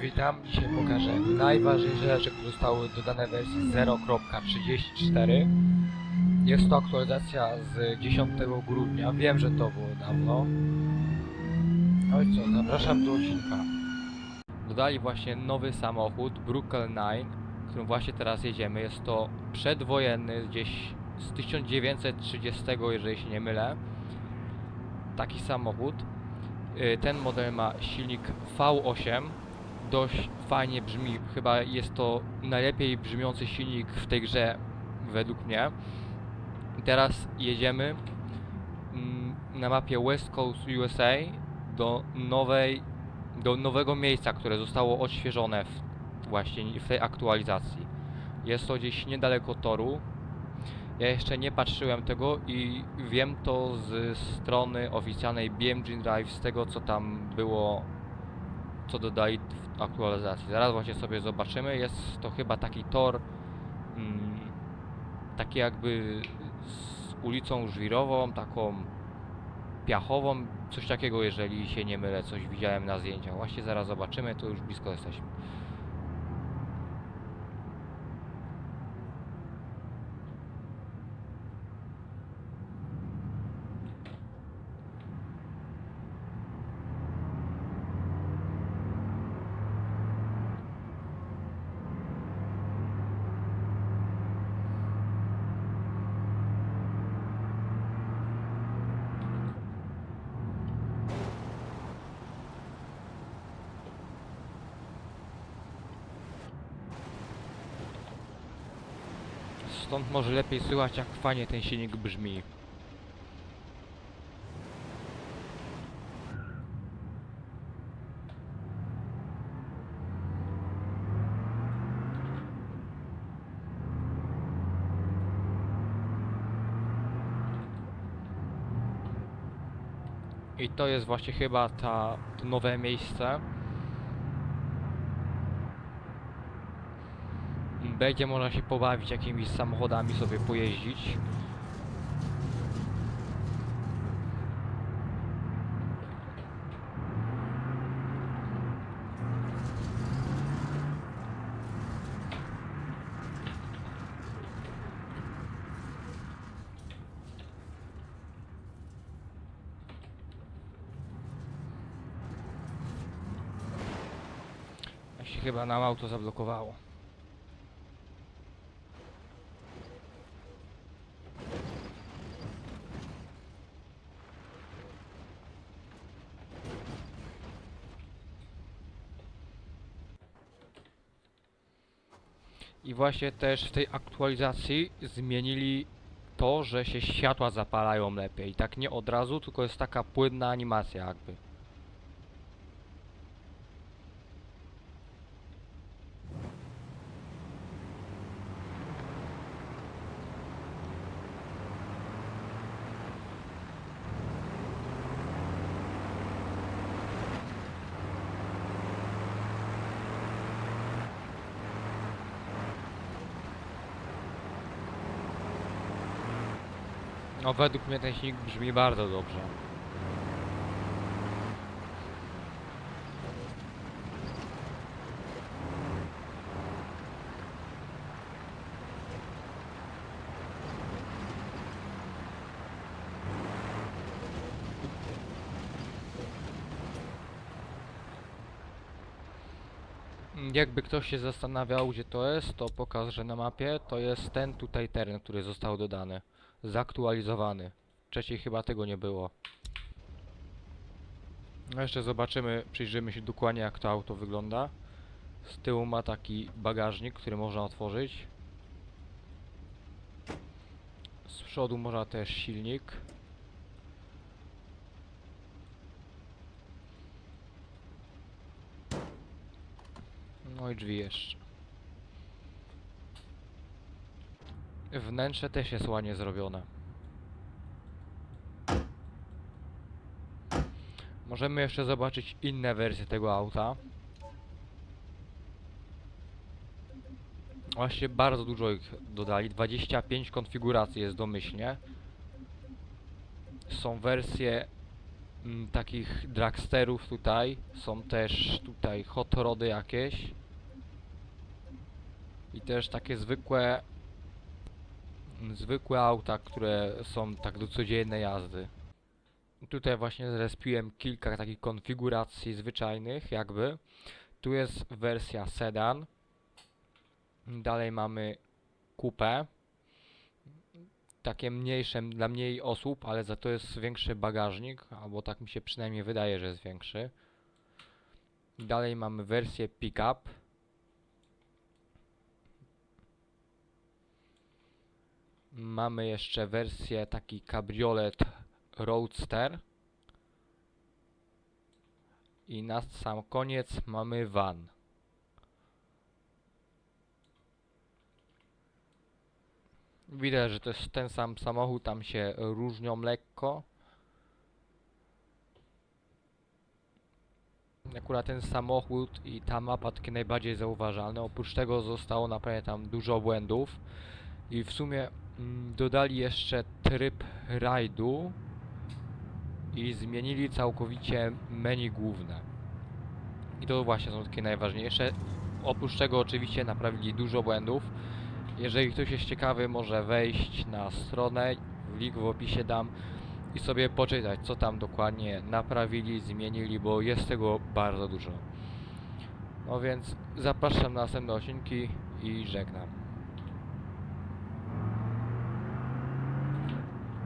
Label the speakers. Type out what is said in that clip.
Speaker 1: Witam, dzisiaj pokażę najważniejsze rzeczy, które zostały dodane w wersji 0.34 Jest to aktualizacja z 10 grudnia, wiem, że to było dawno. No i co, zapraszam do odcinka. Dodali właśnie nowy samochód, Brukel 9, którym właśnie teraz jedziemy. Jest to przedwojenny, gdzieś z 1930, jeżeli się nie mylę Taki samochód. Y, Ten model ma silnik V8. Dość fajnie brzmi. Chyba jest to najlepiej brzmiący silnik w tej grze, według mnie. Teraz jedziemy mm, na mapie West Coast USA do nowej, do nowego miejsca, które zostało odświeżone w, właśnie w tej aktualizacji. Jest to gdzieś niedaleko toru. Ja jeszcze nie patrzyłem tego i wiem to z strony oficjalnej BMG Drive, z tego co tam było, co dodali w aktualizacji. Zaraz właśnie sobie zobaczymy. Jest to chyba taki tor, mm, taki jakby z ulicą żwirową, taką piachową, coś takiego, jeżeli się nie mylę, coś widziałem na zdjęciach. Właśnie zaraz zobaczymy, to już blisko jesteśmy. Stąd może lepiej słychać, jak fajnie ten silnik brzmi. I to jest właśnie chyba ta, to nowe miejsce. Będzie można się pobawić jakimiś samochodami, sobie pojeździć. Chyba nam auto zablokowało. I właśnie też w tej aktualizacji zmienili to, że się światła zapalają lepiej. Tak nie od razu, tylko jest taka płynna animacja jakby. No według mnie ten silnik brzmi bardzo dobrze. Jakby ktoś się zastanawiał gdzie to jest, to pokażę na mapie. To jest ten tutaj teren, który został dodany zaktualizowany. Wcześniej chyba tego nie było. No jeszcze zobaczymy, przyjrzymy się dokładnie jak to auto wygląda. Z tyłu ma taki bagażnik, który można otworzyć. Z przodu można też silnik. No i drzwi jeszcze. Wnętrze też jest ładnie zrobione. Możemy jeszcze zobaczyć inne wersje tego auta. Właśnie bardzo dużo ich dodali. 25 konfiguracji jest domyślnie. Są wersje mm, takich dragsterów tutaj. Są też tutaj hot rody jakieś. I też takie zwykłe zwykłe auta, które są tak do codziennej jazdy. Tutaj właśnie zrespiłem kilka takich konfiguracji zwyczajnych jakby. Tu jest wersja sedan. Dalej mamy kupę. Takie mniejsze dla mniej osób, ale za to jest większy bagażnik, albo tak mi się przynajmniej wydaje, że jest większy. Dalej mamy wersję pickup. Mamy jeszcze wersję taki kabriolet Roadster. I na sam koniec mamy van. Widać, że to jest ten sam samochód, tam się różnią lekko. Akurat ten samochód i ta mapa takie najbardziej zauważalne. Oprócz tego zostało naprawdę tam dużo błędów. I w sumie mm, dodali jeszcze tryb rajdu i zmienili całkowicie menu główne. I to właśnie są takie najważniejsze. Oprócz tego oczywiście naprawili dużo błędów. Jeżeli ktoś jest ciekawy, może wejść na stronę, link w opisie dam i sobie poczytać, co tam dokładnie naprawili, zmienili, bo jest tego bardzo dużo. No więc zapraszam na następne odcinki i żegnam.